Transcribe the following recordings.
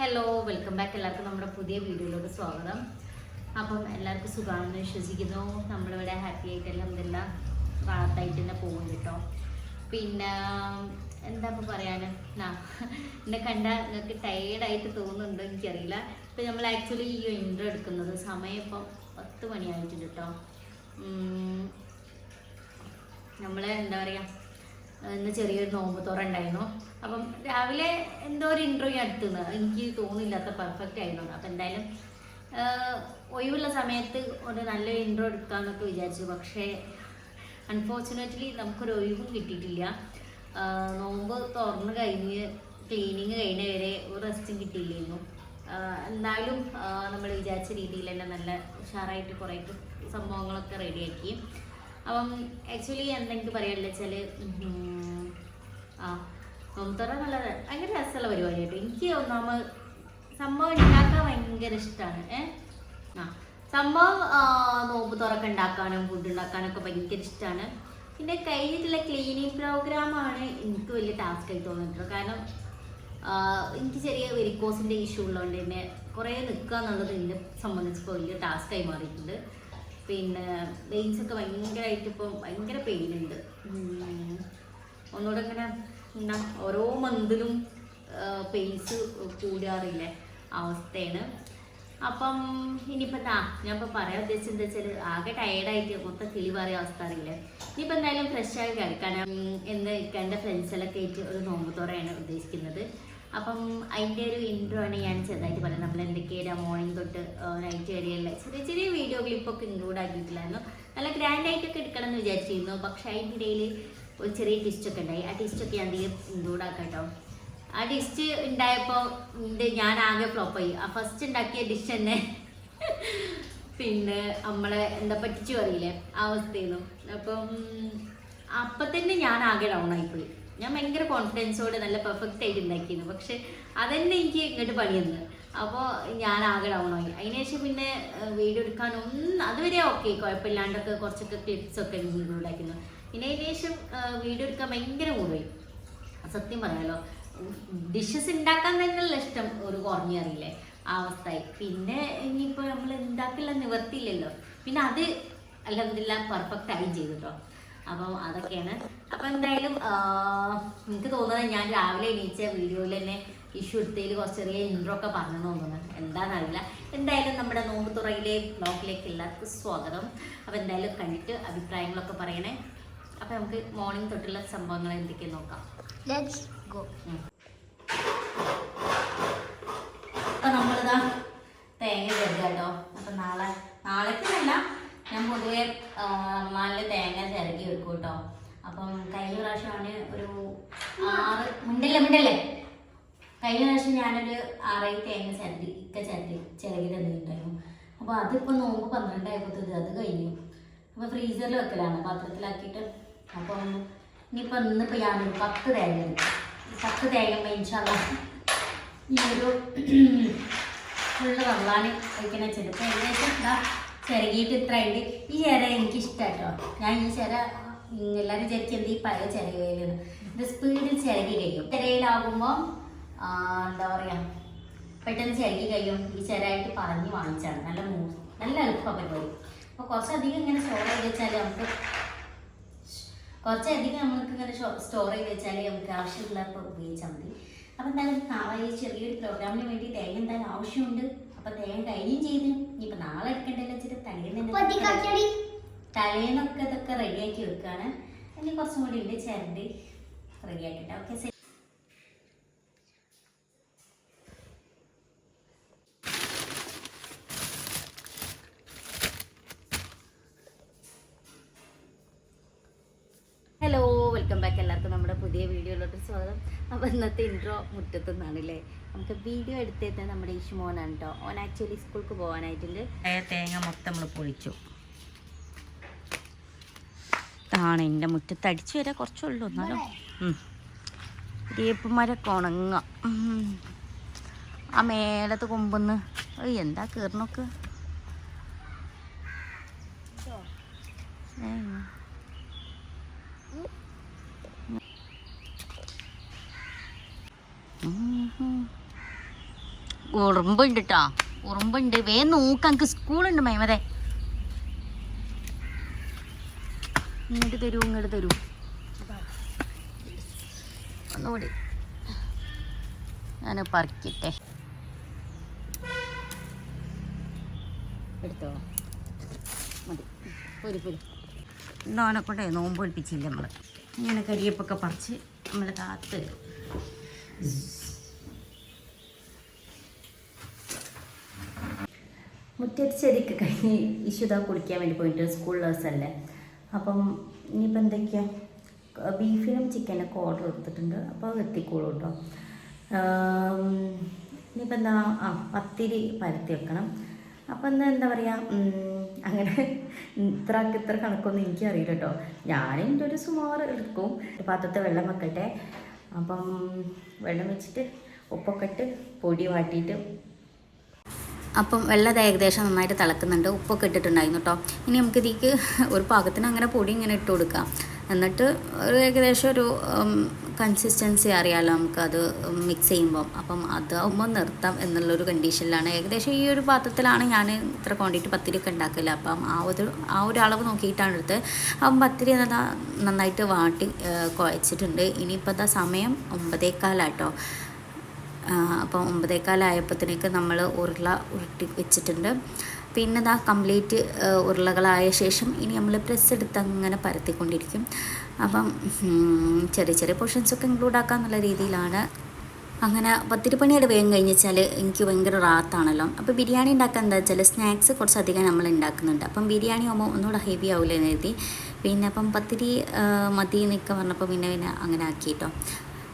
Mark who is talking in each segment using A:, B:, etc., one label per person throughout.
A: Hello welcome back എല്ലാവർക്കും നമ്മുടെ പുതിയ വീഡിയോയിലോട്ട് സ്വാഗതം. അപ്പം എല്ലാവർക്കും സുഖമാണെന്ന് വിശ്വസിക്കുന്നു. നമ്മളിവിടെ ഹാപ്പി ആയിട്ടെല്ലാം ഇതെല്ലാം റാത്തായിട്ട് തന്നെ പോകും കേട്ടോ. പിന്നെ എന്താ ഇപ്പോൾ പറയാൻ ആ എന്നെ കണ്ട നിങ്ങൾക്ക് ടയേർഡായിട്ട് തോന്നുന്നുണ്ടോ എനിക്കറിയില്ല. ഇപ്പം നമ്മൾ ആക്ച്വലി ഈ ഇൻട്രോ എടുക്കുന്നത് സമയം ഇപ്പം പത്ത് മണിയായിട്ടുണ്ട് കേട്ടോ. നമ്മൾ എന്താ പറയുക ഇന്ന് ചെറിയൊരു നോമ്പ് തുറ ഉണ്ടായിരുന്നു. അപ്പം രാവിലെ എന്തോ ഒരു ഇന്റർവ്യൂ അടുത്തുനിന്ന് എനിക്ക് തോന്നില്ലാത്ത പെർഫെക്റ്റ് ആയിരുന്നു അപ്പം എന്തായാലും ഒഴിവുള്ള സമയത്ത് ഒരു നല്ല ഇൻട്രോ എടുക്കാമെന്നൊക്കെ വിചാരിച്ചു. പക്ഷേ അൺഫോർച്ചുനേറ്റ്ലി നമുക്കൊരു ഒഴിവും കിട്ടിയിട്ടില്ല. നോമ്പ് തുറന്ന് കഴിഞ്ഞ് ക്ലീനിങ് കഴിഞ്ഞ വരെ ഒരു റെസ്റ്റും കിട്ടിയില്ലായിരുന്നു. എന്തായാലും നമ്മൾ വിചാരിച്ച രീതിയിൽ തന്നെ നല്ല ഉഷാറായിട്ട് കുറേ സംഭവങ്ങളൊക്കെ റെഡിയാക്കി അപ്പം ആക്ച്വലി എന്തെങ്കിലും പറയാനുള്ള വെച്ചാൽ ആ നോമ്പുതുറ നല്ല ഭയങ്കര രസമുള്ള പരിപാടിയായിട്ട് എനിക്ക് ഒന്നാമ സംഭവം ഉണ്ടാക്കാൻ ഭയങ്കര ഇഷ്ടമാണ് ഏ? ആ സംഭവം നോമ്പ് തുറക്കം ഉണ്ടാക്കാനും ഫുഡ് ഉണ്ടാക്കാനൊക്കെ ഭയങ്കര ഇഷ്ടമാണ് പിന്നെ കഴിഞ്ഞിട്ടുള്ള ക്ലീനിങ് പ്രോഗ്രാമാണ് എനിക്ക് വലിയ ടാസ്ക് ആയി തോന്നിയിട്ടുള്ളത്. കാരണം എനിക്ക് ചെറിയ വെരിക്കോസിന്റെ ഇഷ്യൂ ഉള്ളതുകൊണ്ട് തന്നെ കുറേ നിൽക്കുക എന്നുള്ളത് എന്നെ സംബന്ധിച്ചപ്പോൾ വലിയ ടാസ്ക്കായി മാറിയിട്ടുണ്ട്. പിന്നെ വെയിൻസ് ഒക്കെ ഭയങ്കരമായിട്ട് ഇപ്പം ഭയങ്കര പെയിൻ ഉണ്ട് ഉം. ഒന്നുകൂടെ ഇങ്ങനെ എന്താ ഓരോ മന്തിലും പെയിൻസ് കൂടാറില്ലേ അവസ്ഥയാണ്. അപ്പം ഇനിയിപ്പോൾ താ ഞാൻ ഇപ്പോൾ പറയാൻ ഉദ്ദേശിച്ചത് എന്താ വെച്ചാൽ ആകെ ടയർഡായിട്ട് മൊത്തം കിളി പറയുക അവസ്ഥ അറിയില്ലേ? ഇനിയിപ്പോൾ എന്തായാലും ഫ്രഷായി കിടക്കാൻ എന്ന് എന്റെ ഫ്രണ്ട്സിലൊക്കെ ആയിട്ട് ഒരു നോമ്പ് തുറയാണ് ഉദ്ദേശിക്കുന്നത്. അപ്പം അതിന്റെ ഒരു ഇൻട്രോ ആണ് ഞാൻ ചെറുതായിട്ട് പറയുന്നത്. നമ്മൾ എന്തൊക്കെയാണ് മോർണിംഗ് തൊട്ട് നൈറ്റ് വരെയുള്ള ചെറിയ ചെറിയ വീഡിയോ ക്ലിപ്പൊക്കെ ഇൻക്ലൂഡ് ആക്കിയിട്ടില്ലായിരുന്നു നല്ല ഗ്രാൻഡ് ആയിട്ടൊക്കെ എടുക്കണം എന്ന് വിചാരിച്ചിരുന്നു. പക്ഷേ അതിന്റെ ഇടയിൽ ഒരു ചെറിയ ടിസ്റ്റൊക്കെ ഉണ്ടായി. ആ ടിസ്റ്റൊക്കെ ഞാൻ അധികം ഇൻക്ലൂഡ് ആക്കാം കേട്ടോ. ആ ഡിഷ് ഉണ്ടായപ്പോൾ ഞാൻ ആകെ ഫ്ലോപ്പ് ആയി. ആ ഫസ്റ്റ് ഉണ്ടാക്കിയ ഡിഷ് തന്നെ പിന്നെ നമ്മളെ എന്താ പറ്റിച്ചു അറിയില്ലേ? ആ അവസ്ഥയായിരുന്നു. അപ്പം അപ്പം തന്നെ ഞാൻ ആകെ ഡൗൺ ആയിപ്പോയി. ഞാൻ ഭയങ്കര കോൺഫിഡൻസോടെ നല്ല പെർഫെക്റ്റ് ആയിട്ട് ഉണ്ടാക്കിയിരുന്നു പക്ഷെ അതന്നെ എനിക്ക് ഇങ്ങോട്ട് പണി തന്നു അപ്പോൾ ഞാൻ ആകെ ഡൗൺ ആയി അതിനുശേഷം പിന്നെ വീഡിയോ എടുക്കാൻ ഒന്നും അതുവരെ ഓക്കെ കുഴപ്പമില്ലാണ്ടൊക്കെ കുറച്ചൊക്കെ ക്ലിപ്സ് ഒക്കെ ഉണ്ടാക്കുന്നു. പിന്നെ അതിന് ശേഷം വീഡിയോ എടുക്കാൻ ഭയങ്കര മൂടുപോയി സത്യം പറയാലോ ഡിഷസ് ഉണ്ടാക്കാൻ തന്നെയുള്ള ഇഷ്ടം. ഒരു കുറഞ്ഞു അറിയില്ലേ ആ അവസ്ഥയായി. പിന്നെ ഇനിയിപ്പോൾ നമ്മൾ ഉണ്ടാക്കില്ല നിവർത്തിയില്ലല്ലോ. പിന്നെ അത് അല്ലെന്നില്ല പെർഫെക്റ്റ് ആയി ചെയ്തു കേട്ടോ അപ്പം അതൊക്കെയാണ്. അപ്പം എന്തായാലും എനിക്ക് തോന്നുന്നത് ഞാൻ രാവിലെ എണീച്ച വീഡിയോയിൽ തന്നെ ഇഷ്യൂ എടുത്തതിൽ കുറച്ച് ചെറിയ ഇൻട്രോ ഒക്കെ പറഞ്ഞു തോന്നുന്നു. എന്താണെന്നറിയില്ല എന്തായാലും നമ്മുടെ നോമ്പ് തുറയിലെ ബ്ലോഗിലേക്ക് എല്ലാവർക്കും സ്വാഗതം. അപ്പം എന്തായാലും കണ്ടിട്ട് അഭിപ്രായങ്ങളൊക്കെ പറയണേ. അപ്പം നമുക്ക് മോർണിംഗ് തൊട്ടുള്ള സംഭവങ്ങൾ എന്തൊക്കെയാണ് നോക്കാം.
B: ലെറ്റ്സ് ഗോ
A: അപ്പൊ നമ്മളിതാ തേങ്ങ ചേർക്കുക കേട്ടോ അപ്പൊ നാളെ നാളേക്കല്ല ഞാൻ പൊതുവെ ആ, നല്ല തേങ്ങ ചിരകി വെക്കും കേട്ടോ. അപ്പം കഴിഞ്ഞ പ്രാവശ്യമാണ് ഒരു ആറ് മുണ്ടല്ലേ മുണ്ടല്ലേ കഴിഞ്ഞ പ്രാവശ്യം ഞാനൊരു ആറേ തേങ്ങ ചിരകി ഇക്ക ചിരകി ചിരകി തന്നിട്ടുണ്ടായിരുന്നു. അപ്പോൾ അതിപ്പോൾ നോമ്പ് പന്ത്രണ്ടായപ്പോഴത്തത് അത് കഴിഞ്ഞു. അപ്പോൾ ഫ്രീസറിൽ വെക്കലാണ് പാത്രത്തിലാക്കിയിട്ട്. അപ്പം ഇനിയിപ്പോൾ ഇന്നിപ്പോൾ ഞാനൊരു പത്ത് തേങ്ങ പത്ത് തേങ്ങ ഇൻഷാല്ല ഈ ഫുള്ള് വള്ളാൻ കഴിക്കണ ചെറുപ്പം ഏകദേശം എന്താ ചിരകിയിട്ട് ഇത്ര ഉണ്ട് ഈ ചിര എനിക്ക് ഇഷ്ടമാട്ടോ ഞാൻ ഈ ചിര ഉം, എല്ലാവരും വിചാരിക്കുന്നത് ഈ പഴയ ചിരകയിലാണ്. ഇത് സ്പീഡിൽ ചിരകി കഴിയും. ചിരയിലാകുമ്പോൾ എന്താ പറയുക പെട്ടെന്ന് ചിരകി കഴിയും. ഈ ചിരയായിട്ട് പറഞ്ഞ് വാങ്ങിച്ചാണ്. നല്ല മൂ നല്ല എളുപ്പമാണ് പരിപാടി. അപ്പോൾ കുറച്ചധികം ഇങ്ങനെ സ്റ്റോർ ചെയ്ത് വെച്ചാൽ നമുക്ക് കുറച്ചധികം നമുക്ക് ഇങ്ങനെ സ്റ്റോർ ചെയ്ത് വെച്ചാൽ നമുക്ക് ആവശ്യമുള്ളപ്പോൾ ഉപയോഗിച്ചാൽ മതി. അപ്പം എന്തായാലും നാളെ ചെറിയൊരു പ്രോഗ്രാമിന് വേണ്ടി തേങ്ങ എന്തായാലും ആവശ്യമുണ്ട്. അപ്പം തേങ്ങ കഴിയും ചെയ്ത് ഇനിയിപ്പോൾ നാളെ എടുക്കേണ്ടല്ലോ വെച്ചിട്ട് തലേന്ന് തലേന്നൊക്കെ ഇതൊക്കെ റെഡിയാക്കി വെക്കുകയാണ് ഇനി കുറച്ചും കൂടി ഉണ്ട് റെഡി റെഡിയാക്കിയിട്ട് ഓക്കെ ശരി. ഹലോ വെൽക്കം ബാക്ക് എല്ലാവർക്കും. നമ്മുടെ പുതിയ വീഡിയോയിലോട്ട് സ്വാഗതം. അപ്പോൾ ഇന്നത്തെ ഇൻട്രോ മുറ്റത്തു നിന്നാണല്ലേ നമുക്ക് വീഡിയോ എടുത്തേത് നമ്മുടെ ഇഷുമോനാണ് കേട്ടോ ഓൻ ആക്ച്വലി സ്കൂൾക്ക് പോകാനായിട്ടുണ്ട് തേങ്ങ മൊത്തം നമ്മൾ പൊളിച്ചു. ആണ്. എന്റെ മുറ്റത്ത് അടിച്ചു വരാൻ കുറച്ചുള്ളൂ എന്നാലും. വേപ്പുമരൊക്കെ ഉണങ്ങ ആ മേലത്തെ കൊമ്പെന്ന് എന്താ കീറിനൊക്കെ.
B: ഉറുമ്പുണ്ട് കേട്ടോ ഉറുമ്പുണ്ട്. വേ നോക്കാം. സ്കൂളുണ്ട് മൈമതെ ഇങ്ങോട്ട് തരൂ ഇങ്ങോട്ട് തരൂ. ഒന്നുകൂടി. ഞാൻ പറിക്കട്ടെ. എടുത്തോ? മതി. പൊരി പൊരി. ഇന്നോനെ കൊണ്ടേ നോമ്പ് ഒളിപ്പിച്ചില്ല നമ്മൾ ഇങ്ങനെ കരിയപ്പൊക്കെ പറിച്ച് നമ്മൾ കാത്ത് മുറ്റത്ത് ചെടിക്ക് കഴിഞ്ഞ് ഇശുത കുളിക്കാൻ വേണ്ടി പോയിട്ട് സ്കൂളിൽ ദിവസമല്ലേ? അപ്പം ഇനിയിപ്പോൾ എന്തൊക്കെയാ? ബീഫിനും ചിക്കനൊക്കെ ഓർഡർ കൊടുത്തിട്ടുണ്ട്. അപ്പോൾ എത്തിക്കോളൂ കേട്ടോ ഇനിയിപ്പോൾ എന്താ? ആ പത്തിരി പരത്തി വെക്കണം. അപ്പം എന്താ എന്താ പറയുക അങ്ങനെ ഇത്ര ഇത്ര കണക്കൊന്നും എനിക്കറിയില്ല കേട്ടോ ഞാൻ ഒരു സുമാർ എടുക്കും. പാത്രത്തെ വെള്ളം വെക്കട്ടെ. അപ്പം വെള്ളം വെച്ചിട്ട് ഉപ്പൊക്കെ ഇട്ട് പൊടി വാട്ടിയിട്ട് അപ്പം വെള്ളം ഏകദേശം നന്നായിട്ട് തിളക്കുന്നുണ്ട്. ഉപ്പൊക്കെ ഇട്ടിട്ടുണ്ടായിരുന്നു കേട്ടോ ഇനി നമുക്ക് ഇതിക്ക് ഒരു പാകത്തിന് അങ്ങനെ പൊടി ഇങ്ങനെ ഇട്ട് കൊടുക്കാം. എന്നിട്ട് ഒരു ഏകദേശം ഒരു കൺസിസ്റ്റൻസി അറിയാമല്ലോ നമുക്കത് മിക്സ് ചെയ്യുമ്പം. അപ്പം അതാവുമ്പോൾ നിർത്താം എന്നുള്ളൊരു കണ്ടീഷനിലാണ് ഏകദേശം ഈ ഒരു പാത്രത്തിലാണ് ഞാൻ ഇത്ര ക്വാണ്ടിറ്റി പത്തിരി ഒക്കെ ഉണ്ടാക്കില്ല അപ്പം ആ ഒരു ആ ഒരു അളവ് നോക്കിയിട്ടാണ് എടുത്ത്. അപ്പം പത്തിരി നന്നാ നന്നായിട്ട് വാട്ടി കുഴച്ചിട്ടുണ്ട്. ഇനിയിപ്പോൾ അതാ സമയം ഒമ്പതേക്കാലാട്ടോ അപ്പം ഒമ്പതേക്കാലായപ്പോഴത്തേക്ക് നമ്മൾ ഉരുള ഉരുട്ടി വെച്ചിട്ടുണ്ട്. പിന്നെ ഇതാ കംപ്ലീറ്റ് ഉരുളകളായ ശേഷം ഇനി നമ്മൾ പ്രസ് എടുത്ത് അങ്ങനെ പരത്തിക്കൊണ്ടിരിക്കും. അപ്പം ചെറിയ ചെറിയ പോർഷൻസൊക്കെ ഇൻക്ലൂഡ് ആക്കാമെന്നുള്ള രീതിയിലാണ്. അങ്ങനെ പത്തിരി പണിയുടെ വേഗം കഴിഞ്ഞാൽ എനിക്ക് ഭയങ്കര റാത്താണല്ലോ. അപ്പോൾ ബിരിയാണി ഉണ്ടാക്കാൻ എന്താ വെച്ചാൽ സ്നാക്സ് കുറച്ചധികം നമ്മൾ ഉണ്ടാക്കുന്നുണ്ട്. അപ്പം ബിരിയാണി ആകുമ്പോൾ ഒന്നുകൂടെ ഹെവി ആവില്ല എന്ന് കരുതി. പിന്നെ അപ്പം പത്തിരി മതി എന്നൊക്കെ പറഞ്ഞപ്പോൾ പിന്നെ പിന്നെ അങ്ങനെ ആക്കിയിട്ടോ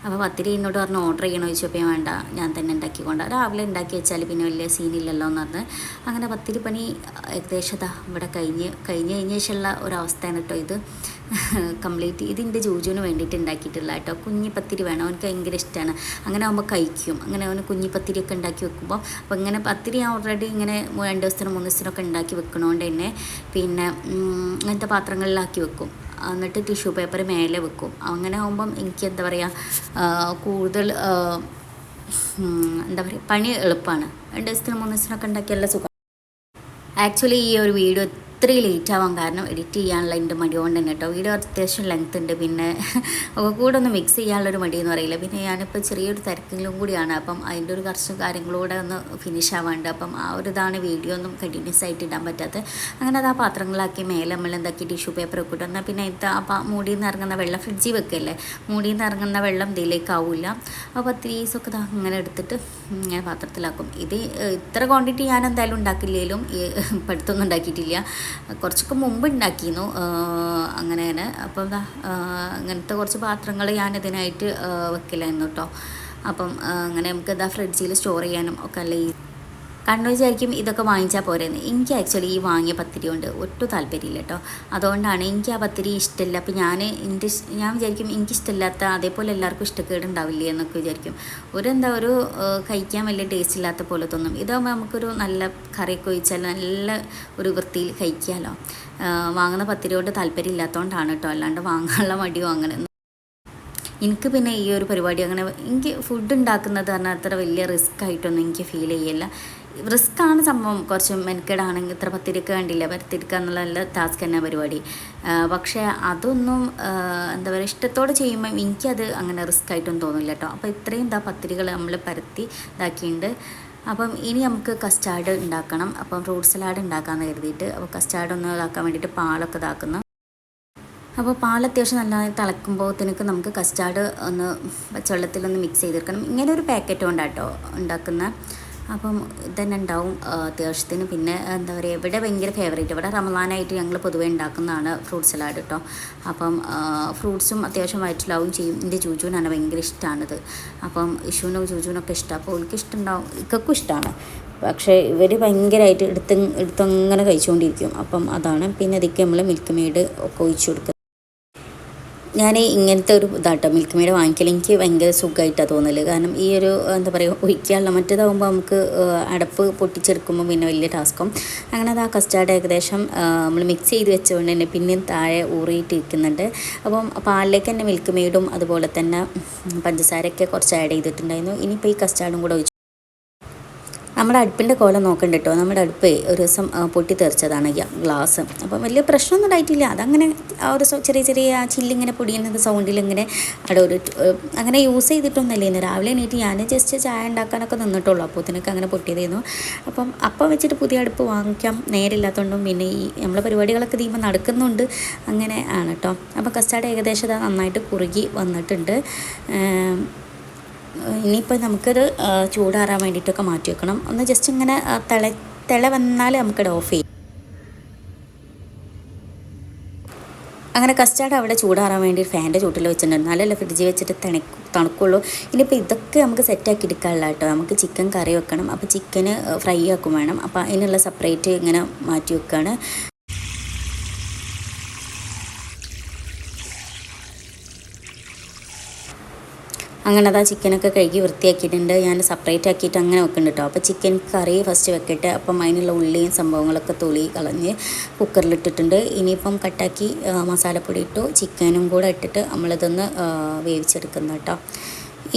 B: അപ്പോൾ പത്തിരി എന്നോട് പറഞ്ഞ് ഓർഡർ ചെയ്യണോ? ചോദിച്ചപ്പോൾ വേണ്ട ഞാൻ തന്നെ ഉണ്ടാക്കിക്കൊണ്ട്. രാവിലെ ഉണ്ടാക്കി വെച്ചാൽ പിന്നെ വലിയ സീനില്ലല്ലോ എന്ന് പറഞ്ഞ്. അങ്ങനെ പത്തിരി പണി ഏകദേശം ഇവിടെ കഴിഞ്ഞ് കഴിഞ്ഞ് കഴിഞ്ഞ ശേഷമുള്ള ഒരവസ്ഥയാണ് കേട്ടോ ഇത്. കംപ്ലീറ്റ് ഇതിന്റെ ജൂജുവിന് വേണ്ടിയിട്ട് ഉണ്ടാക്കിയിട്ടുള്ള കേട്ടോ കുഞ്ഞി പത്തിരി വേണം അവനക്ക് ഭയങ്കര ഇഷ്ടമാണ് അങ്ങനെ ആകുമ്പോൾ കഴിക്കും. അങ്ങനെ അവന് കുഞ്ഞി പത്തിരി ഒക്കെ ഉണ്ടാക്കി വെക്കുമ്പോൾ അപ്പോൾ ഇങ്ങനെ പത്തിരി ഞാൻ ഓൾറെഡി ഇങ്ങനെ രണ്ട് ദിവസത്തിനും മൂന്ന് ദിവസത്തിനൊക്കെ ഉണ്ടാക്കി വെക്കണോണ്ട് തന്നെ പിന്നെ അങ്ങനത്തെ പാത്രങ്ങളിലാക്കി വെക്കും. എന്നിട്ട് ടിഷ്യൂ പേപ്പർ മേലെ വെക്കും. അങ്ങനെ ആകുമ്പം എനിക്ക് എന്താ പറയുക കൂടുതൽ എന്താ പറയുക പണി എളുപ്പമാണ് രണ്ട് ദിവസത്തിന് മൂന്ന് ദിവസത്തിനൊക്കെ ഉണ്ടാക്കിയാൽ സുഖം ആക്ച്വലി ഈ ഒരു വീഡിയോ ഇത്രയും ലേറ്റ് ആവാൻ കാരണം എഡിറ്റ് ചെയ്യാനുള്ള എന്റെ മടി കൊണ്ട് തന്നെ കേട്ടോ വീഡിയോ അത്യാവശ്യം ലെങ്ത് ഉണ്ട്. പിന്നെ ഒക്കെ കൂടെ ഒന്ന് മിക്സ് ചെയ്യാനുള്ളൊരു മടിയെന്ന് പറയില്ല. പിന്നെ ഞാനിപ്പോൾ ചെറിയൊരു തിരക്കിലും കൂടിയാണ്. അപ്പം അതിന്റെ ഒരു കുറച്ച് കാര്യങ്ങളൂടെ ഒന്ന് ഫിനിഷ് ആവാണ്ട് അപ്പം ആ ഒരു ഇതാണ് വീഡിയോ ഒന്നും കണ്ടിന്യൂസ് ആയിട്ട് ഇടാൻ പറ്റാത്തത്. അങ്ങനെ അത് ആ പാത്രങ്ങളാക്കി മേലെ നമ്മൾ എന്താക്കി ടിഷ്യൂ പേപ്പർ ഒക്കെ ഇട്ടു എന്നാൽ പിന്നെ ഇത് ആ മൂടിയിൽ നിന്ന് ഇറങ്ങുന്ന വെള്ളം ഫ്രിഡ്ജിൽ വെക്കല്ലേ? മൂടിയിൽ നിന്ന് ഇറങ്ങുന്ന വെള്ളം ഇതിലേക്ക് ആവില്ല. അപ്പോൾ പത്ത് ദിവസമൊക്കെ ഇതാ അങ്ങനെ എടുത്തിട്ട് ഇങ്ങനെ പാത്രത്തിലാക്കും. ഇത് ഇത്ര ക്വാണ്ടിറ്റി ഞാൻ എന്തായാലും ഉണ്ടാക്കില്ലെങ്കിലും ഈ പഠിത്തമൊന്നും ഉണ്ടാക്കിയിട്ടില്ല. കുറച്ചൊക്കെ മുമ്പ് ഉണ്ടാക്കിയിരുന്നു. അങ്ങനെ തന്നെ അപ്പം അങ്ങനത്തെ കുറച്ച് പാത്രങ്ങൾ ഏഹ്, വെക്കലായിരുന്നു കേട്ടോ അപ്പം അങ്ങനെ നമുക്ക് ഇതാ ഫ്രിഡ്ജിൽ സ്റ്റോർ ചെയ്യാനും ഒക്കെ അല്ല ഈ കണ്ണു വിചാരിക്കും ഇതൊക്കെ വാങ്ങിച്ചാൽ പോരെന്ന്. എനിക്ക് ആക്ച്വലി ഈ വാങ്ങിയ പത്തിരി കൊണ്ട് ഒട്ടും താല്പര്യമില്ല കേട്ടോ അതുകൊണ്ടാണ് എനിക്ക് ആ പത്തിരി ഇഷ്ടമില്ല അപ്പോൾ ഞാൻ എന്റെ ഞാൻ വിചാരിക്കും എനിക്ക് ഇഷ്ടമില്ലാത്ത അതേപോലെ എല്ലാവർക്കും ഇഷ്ടക്കേട് ഉണ്ടാവില്ലേ എന്നൊക്കെ വിചാരിക്കും. ഒരു എന്താ ഒരു കഴിക്കാൻ വലിയ ടേസ്റ്റ് ഇല്ലാത്ത പോലെ തോന്നും. ഇതാകുമ്പോൾ നമുക്കൊരു നല്ല കറിയൊക്കെ ഒഴിച്ചാൽ നല്ല ഒരു വൃത്തിയിൽ കഴിക്കാമല്ലോ വാങ്ങുന്ന പത്തിരി കൊണ്ട് താല്പര്യം ഇല്ലാത്തതുകൊണ്ടാണ് കേട്ടോ അല്ലാണ്ട് വാങ്ങാനുള്ള മടിയോ അങ്ങനെ എനിക്ക് പിന്നെ ഈ ഒരു പരിപാടി അങ്ങനെ എനിക്ക് ഫുഡ് ഉണ്ടാക്കുന്നത് പറഞ്ഞാൽ അത്ര വലിയ റിസ്ക് ആയിട്ടൊന്നും എനിക്ക് ഫീൽ ചെയ്യില്ല. റിസ്ക് ആണ് സംഭവം. കുറച്ച് മെനക്കേടാണെങ്കിൽ ഇത്ര പത്തിരിക്ക കണ്ടില്ല പത്തിരിക്കുക എന്നുള്ള നല്ല ടാസ്ക് തന്നെ പരിപാടി. പക്ഷേ അതൊന്നും എന്താ പറയുക ഇഷ്ടത്തോടെ ചെയ്യുമ്പോൾ എനിക്കത് അങ്ങനെ റിസ്ക് ആയിട്ടൊന്നും തോന്നില്ല കേട്ടോ. അപ്പോൾ ഇത്രയും ഇതാ പത്തിരികൾ നമ്മൾ പരത്തി ഇതാക്കിയിട്ടുണ്ട് അപ്പം ഇനി നമുക്ക് കസ്റ്റാർഡ് ഉണ്ടാക്കണം. അപ്പം ഫ്രൂട്ട് സലാഡ് ഉണ്ടാക്കാമെന്ന് കരുതിയിട്ട് അപ്പോൾ കസ്റ്റാർഡ് ഒന്ന് ഇതാക്കാൻ വേണ്ടിയിട്ട് പാലൊക്കെ ഇതാക്കുന്നു. അപ്പോൾ പാൽ അത്യാവശ്യം നല്ലതായി തിളക്കുമ്പോഴത്തേക്ക് നമുക്ക് കസ്റ്റാർഡ് ഒന്ന് പച്ചവെള്ളത്തിലൊന്ന് മിക്സ് ചെയ്തെടുക്കണം. ഇങ്ങനെ ഒരു പാക്കറ്റ് കൊണ്ടാട്ടോ ഉണ്ടാക്കുന്ന. അപ്പം ഇതന്നെ ഉണ്ടാവും. അത്യാവശ്യത്തിന് പിന്നെ എന്താ പറയുക ഇവിടെ ഭയങ്കര ഫേവറേറ്റ് ഇവിടെ റമദാനായിട്ട് ഞങ്ങൾ പൊതുവേ ഉണ്ടാക്കുന്നതാണ് ഫ്രൂട്ട് സലാഡ് കേട്ടോ അപ്പം ഫ്രൂട്ട്സും അത്യാവശ്യം വയറ്റിലാവും ചെയ്യും. എന്റെ ജൂജുവിനാണ് ഭയങ്കര ഇഷ്ടമാണിത് അപ്പം ഇഷുവിനും ജൂജുവിനൊക്കെ ഇഷ്ടമാണ് അപ്പോൾ എനിക്ക് ഇഷ്ടമുണ്ടാവും ഇക്കൊക്കെ ഇഷ്ടമാണ് പക്ഷേ ഇവർ ഭയങ്കരമായിട്ട് എടുത്ത് എടുത്തങ്ങനെ കഴിച്ചുകൊണ്ടിരിക്കും അപ്പം അതാണ്. പിന്നെ അതിക്ക് നമ്മൾ മിൽക്ക് മെയ്ഡ് ഒക്കെ ഒഴിച്ചു കൊടുക്കുക ഞാൻ ഇങ്ങനത്തെ ഒരു ഇതാട്ടോ മിൽക്ക് മെയ്ഡ് വാങ്ങിക്കൽ എനിക്ക് ഭയങ്കര സുഖമായിട്ടാണ് തോന്നൽ. കാരണം ഈ ഒരു എന്താ പറയുക ഒഴിക്കാനുള്ള മറ്റേതാകുമ്പോൾ നമുക്ക് അടപ്പ് പൊട്ടിച്ചെടുക്കുമ്പോൾ പിന്നെ വലിയ ടാസ്ക്കും. അങ്ങനെ അത് ആ കസ്റ്റാർഡ് ഏകദേശം നമ്മൾ മിക്സ് ചെയ്ത് വെച്ചുകൊണ്ട് തന്നെ പിന്നെയും താഴെ ഊറിയിട്ടിരിക്കുന്നുണ്ട്. അപ്പം പാലിലേക്ക് തന്നെ മിൽക്ക് മെയ്ഡും അതുപോലെ തന്നെ പഞ്ചസാരയൊക്കെ കുറച്ച് ആഡ് ചെയ്തിട്ടുണ്ടായിരുന്നു. ഇനിയിപ്പോൾ ഈ കസ്റ്റാർഡും കൂടെ നമ്മുടെ അടുപ്പിന്റെ കോലം നോക്കണ്ട കേട്ടോ നമ്മുടെ അടുപ്പ് ഒരു ദിവസം പൊട്ടിത്തെറിച്ചതാണ് ഗ്ലാസ്. അപ്പം വലിയ പ്രശ്നമൊന്നും ഉണ്ടായിട്ടില്ല. അതങ്ങനെ ആ ഒരു ചെറിയ ചെറിയ ചില്ലിങ്ങനെ പൊടിയുന്നത് സൗണ്ടിൽ ഇങ്ങനെ അവിടെ ഒരു അങ്ങനെ യൂസ് ചെയ്തിട്ടൊന്നുമില്ല ഇന്ന്. രാവിലെ എണീറ്റ് ഞാൻ ജസ്റ്റ് ചായ ഉണ്ടാക്കാനൊക്കെ നിന്നിട്ടുള്ളൂ. അപ്പോൾ ഇതിനൊക്കെ അങ്ങനെ പൊട്ടിയതായിരുന്നു. അപ്പം അപ്പം വെച്ചിട്ട് പുതിയ അടുപ്പ് വാങ്ങിക്കാം. നേരില്ലാത്തതുകൊണ്ടും പിന്നെ ഈ നമ്മളെ പരിപാടികളൊക്കെ തീയുമ്പോൾ നടക്കുന്നുണ്ട്. അങ്ങനെ ആണ് കേട്ടോ അപ്പോൾ കസ്റ്റാർഡ് ഏകദേശം നന്നായിട്ട് കുറുകി വന്നിട്ടുണ്ട്. ഇനിയിപ്പോൾ നമുക്കത് ചൂടാറാൻ വേണ്ടിയിട്ടൊക്കെ മാറ്റി വെക്കണം. ഒന്ന് ജസ്റ്റ് ഇങ്ങനെ തിള തിള വന്നാൽ നമുക്കത് ഓഫ് ചെയ്യും. അങ്ങനെ കസ്റ്റാർഡ് അവിടെ ചൂടാറാൻ വേണ്ടി ഫാന്റെ ചൂട്ടിൽ വെച്ചിട്ടുണ്ട്. നല്ലല്ല ഫ്രിഡ്ജിൽ വെച്ചിട്ട് തണുക്കും തണുക്കുള്ളൂ. ഇനിയിപ്പോൾ ഇതൊക്കെ നമുക്ക് സെറ്റാക്കി എടുക്കാനുള്ള കേട്ടോ. നമുക്ക് ചിക്കൻ കറി വെക്കണം. അപ്പോൾ ചിക്കന് ഫ്രൈ ആക്കും വേണം. അപ്പോൾ അതിനുള്ള സെപ്പറേറ്റ് ഇങ്ങനെ മാറ്റി വെക്കുകയാണ് അങ്ങനെ അതാ ചിക്കനൊക്കെ കഴുകി വൃത്തിയാക്കിയിട്ടുണ്ട്. ഞാൻ സെപ്പറേറ്റ് ആക്കിയിട്ട് അങ്ങനെ വെക്കുന്നുണ്ട് കേട്ടോ അപ്പോൾ ചിക്കൻ കറി ഫസ്റ്റ് വെക്കട്ടെ. അപ്പം അതിനുള്ള ഉള്ളിയും സംഭവങ്ങളൊക്കെ തൊളി കളഞ്ഞ് കുക്കറിലിട്ടിട്ടുണ്ട് ഇനിയിപ്പം കട്ടാക്കി മസാലപ്പൊടി ഇട്ടു ചിക്കനും കൂടെ ഇട്ടിട്ട് നമ്മളിതൊന്ന് വേവിച്ചെടുക്കുന്നു കേട്ടോ